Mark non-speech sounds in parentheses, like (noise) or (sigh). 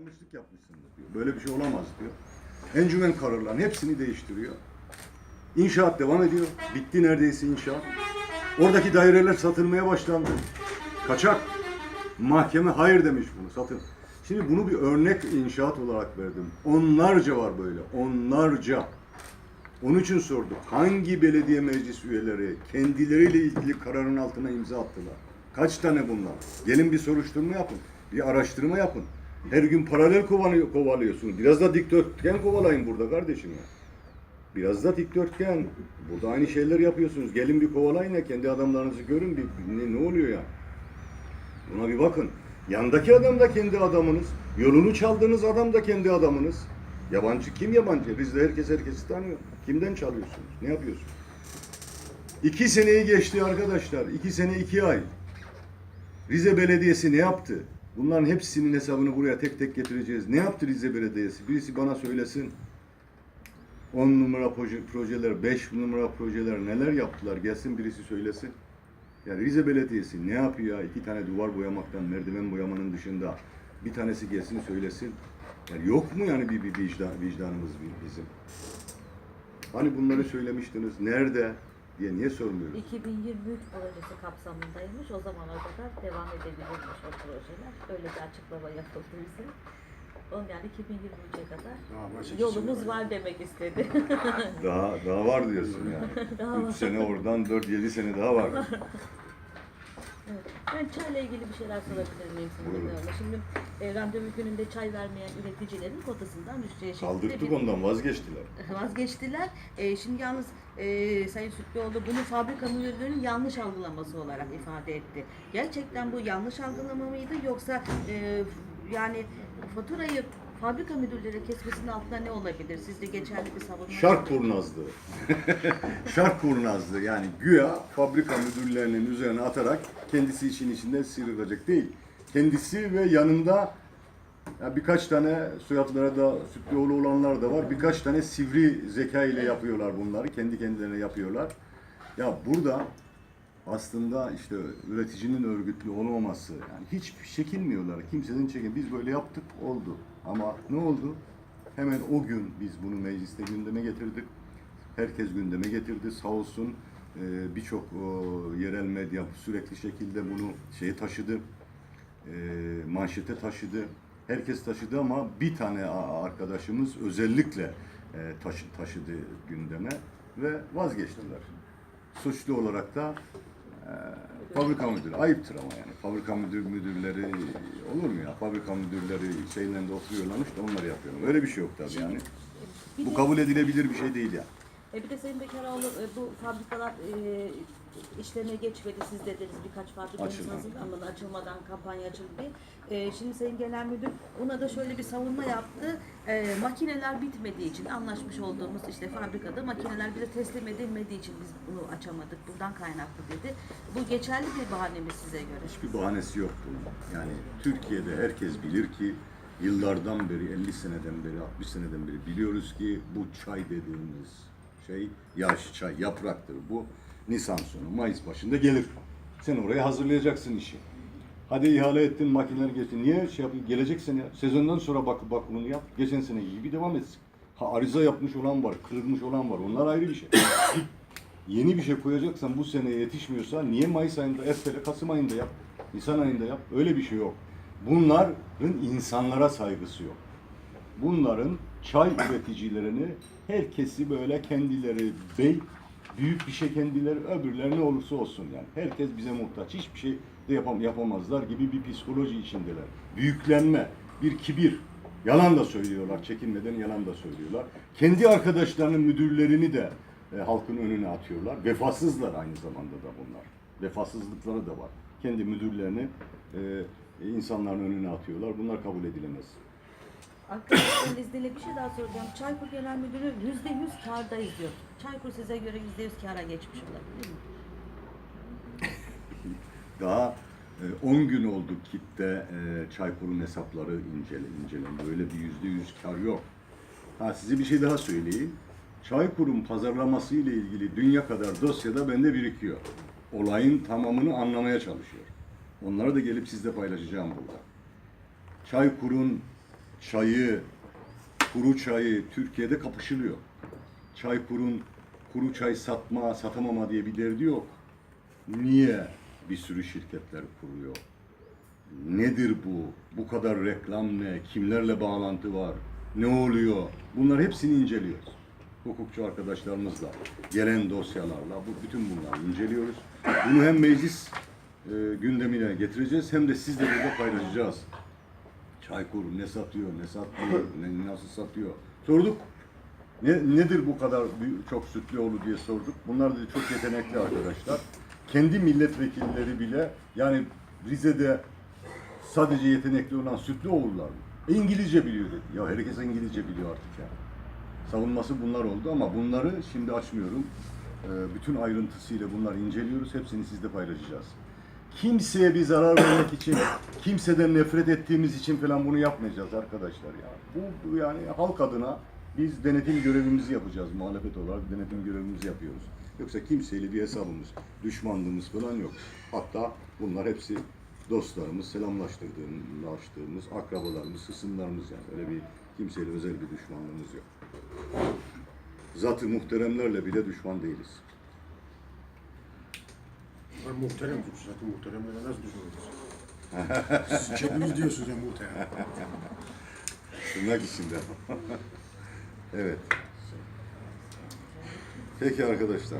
Yanlışlık yapmışsındır diyor. Böyle bir şey olamaz diyor. Encümen kararlarının hepsini değiştiriyor. İnşaat devam ediyor. Bitti neredeyse inşaat. Oradaki daireler satılmaya başlandı. Kaçak. Mahkeme hayır demiş bunu satın. Şimdi bunu bir örnek inşaat olarak verdim. Onlarca var böyle. Onlarca. Onun için sorduk. Hangi belediye meclis üyeleri kendileriyle ilgili kararın altına imza attılar? Kaç tane bunlar? Gelin bir soruşturma yapın. Bir araştırma yapın. Her gün paralel kovalıyor, kovalıyorsunuz. Biraz da dikdörtgen kovalayın burada kardeşim ya. Biraz da dikdörtgen. Burada aynı şeyler yapıyorsunuz. Gelin bir kovalayın ya kendi adamlarınızı görün bir ne, ne oluyor ya. Buna bir bakın. Yandaki adam da kendi adamınız. Yolunu çaldığınız adam da kendi adamınız. Yabancı kim yabancı? Bizde herkes herkesi tanıyor. Kimden çalıyorsunuz? Ne yapıyorsunuz? İki seneyi geçti arkadaşlar. İki sene iki ay. Rize Belediyesi ne yaptı? Bunların hepsinin hesabını buraya tek tek getireceğiz. Ne yaptı Rize Belediyesi? Birisi bana söylesin. 10 numara proje, projeler, 5 numara projeler neler yaptılar? Gelsin birisi söylesin. Yani Rize Belediyesi ne yapıyor ya? İki tane duvar boyamaktan, merdiven boyamanın dışında bir tanesi gelsin söylesin. Yani yok mu yani bir, bir vicdan, vicdanımız bizim? Hani bunları söylemiştiniz, nerede diye niye sormuyoruz? 2023 projesi kapsamındaymış. O zamana kadar devam edebilirmiş o projeler. Öyle bir açıklama yapıldı bize. Onun yani 2023'e kadar Daha başka yolumuz var demek istedi. Daha daha var diyorsun yani. (laughs) Daha 3 var. sene oradan 4-7 sene daha var. (laughs) Evet. Ben çayla ilgili bir şeyler sorabilir miyim. Bakanım? Şimdi e, randevu gününde çay vermeyen üreticilerin kotasından düşeceği şekilde Kaldırttık bir ondan vazgeçtiler. (laughs) vazgeçtiler. E, şimdi yalnız e, Sayın Sütlüoğlu bunu fabrika müdürlüğünün yanlış algılaması olarak ifade etti. Gerçekten bu yanlış algılama mıydı yoksa e, yani faturayı fabrika müdürleri kesmesinin altında ne olabilir? Sizce geçerli bir savunma Şark kurnazlığı. (laughs) Şark kurnazlığı yani güya fabrika müdürlerinin üzerine atarak kendisi için içinde sıyrılacak değil. Kendisi ve yanında ya birkaç tane soyadları da Sütlüoğlu olanlar da var. Birkaç tane sivri zeka ile yapıyorlar bunları. Kendi kendilerine yapıyorlar. Ya burada aslında işte üreticinin örgütlü olmaması yani hiç çekinmiyorlar. Kimsenin çekin. Biz böyle yaptık oldu. Ama ne oldu? Hemen o gün biz bunu mecliste gündeme getirdik. Herkes gündeme getirdi. Sağ olsun e, birçok yerel medya sürekli şekilde bunu şeye taşıdı. E, manşete taşıdı. Herkes taşıdı ama bir tane arkadaşımız özellikle e, taşı, taşıdı gündeme ve vazgeçtiler. Suçlu olarak da fabrika müdürü. Ayıptır ama yani. Fabrika müdür müdürleri olur mu ya? Fabrika müdürleri şeylerinde oturuyorlarmış da onları yapıyorlar. Öyle bir şey yok tabii yani. Bu kabul edilebilir bir şey değil yani. E bir de Sayın Bekaroğlu e, bu fabrikalar e, işlerine geçmedi. Siz dediniz birkaç fabrikanız Açılmadı. hazırlanmadı. Açılmadan kampanya açıldı. E, şimdi Sayın Genel Müdür ona da şöyle bir savunma yaptı. E, makineler bitmediği için anlaşmış olduğumuz işte fabrikada makineler bize teslim edilmediği için biz bunu açamadık. Buradan kaynaklı dedi. Bu geçerli bir bahane mi size göre? Hiçbir bahanesi yok bunun. Yani Türkiye'de herkes bilir ki yıllardan beri, 50 seneden beri, 60 seneden beri biliyoruz ki bu çay dediğimiz şey yaş çay, yapraktır. Bu Nisan sonu, Mayıs başında gelir. Sen oraya hazırlayacaksın işi. Hadi ihale ettin, makineler geçti. Niye şey yapayım? Gelecek sene, sezondan sonra bak bakımını yap. Geçen sene gibi devam etsin. Ha arıza yapmış olan var, kırılmış olan var. Onlar ayrı bir şey. (coughs) Yeni bir şey koyacaksan bu seneye yetişmiyorsa niye Mayıs ayında, ertele Kasım ayında yap, Nisan ayında yap. Öyle bir şey yok. Bunların insanlara saygısı yok. Bunların çay üreticilerini herkesi böyle kendileri bey, büyük bir şey kendileri öbürleri ne olursa olsun yani. Herkes bize muhtaç. Hiçbir şey de yapam yapamazlar gibi bir psikoloji içindeler. Büyüklenme, bir kibir. Yalan da söylüyorlar. Çekinmeden yalan da söylüyorlar. Kendi arkadaşlarının müdürlerini de e, halkın önüne atıyorlar. Vefasızlar aynı zamanda da bunlar. Vefasızlıkları da var. Kendi müdürlerini e, insanların önüne atıyorlar. Bunlar kabul edilemez. Arkadaşların izniyle bir şey daha soracağım. Çaykur Genel Müdürü yüzde yüz kârdayız diyor. Çaykur size göre yüzde yüz kâra geçmiş olabilir mi? (laughs) Daha e, 10 gün oldu kitle e, Çaykur'un hesapları incele, incelendi. Öyle bir yüzde yüz kar yok. Ha size bir şey daha söyleyeyim. Çaykur'un pazarlaması ile ilgili dünya kadar dosyada bende birikiyor. Olayın tamamını anlamaya çalışıyor. Onları da gelip sizle paylaşacağım burada. Çaykur'un çayı, kuru çayı Türkiye'de kapışılıyor. Çaykur'un kuru çay satma, satamama diye bir derdi yok. Niye bir sürü şirketler kuruyor? Nedir bu? Bu kadar reklam ne? Kimlerle bağlantı var? Ne oluyor? Bunlar hepsini inceliyoruz. Hukukçu arkadaşlarımızla, gelen dosyalarla bu bütün bunları inceliyoruz. Bunu hem meclis e, gündemine getireceğiz hem de sizle burada paylaşacağız. Çaykur ne satıyor, ne satmıyor, ne, nasıl satıyor? Sorduk. Ne, nedir bu kadar çok Sütlüoğlu diye sorduk. Bunlar dedi çok yetenekli arkadaşlar. Kendi milletvekilleri bile yani Rize'de sadece yetenekli olan Sütlüoğullar mı? E, İngilizce biliyor dedi. Ya herkes İngilizce biliyor artık yani. Savunması bunlar oldu ama bunları şimdi açmıyorum. Ee, bütün ayrıntısıyla bunları inceliyoruz. Hepsini sizle paylaşacağız. Kimseye bir zarar vermek için, kimseden nefret ettiğimiz için falan bunu yapmayacağız arkadaşlar ya. Bu, bu yani halk adına biz denetim görevimizi yapacağız. Muhalefet olarak denetim görevimizi yapıyoruz. Yoksa kimseyle bir hesabımız, düşmanlığımız falan yok. Hatta bunlar hepsi dostlarımız, selamlaştırdığımız, akrabalarımız, hısımlarımız yani. Öyle bir kimseyle özel bir düşmanlığımız yok. Zat-ı muhteremlerle bile düşman değiliz. Ben muhterem zaten muhteremlere nasıl düşünüyoruz? (laughs) Siz hepimiz diyorsunuz ya muhterem. Tırnak içinde. (laughs) evet. Peki arkadaşlar.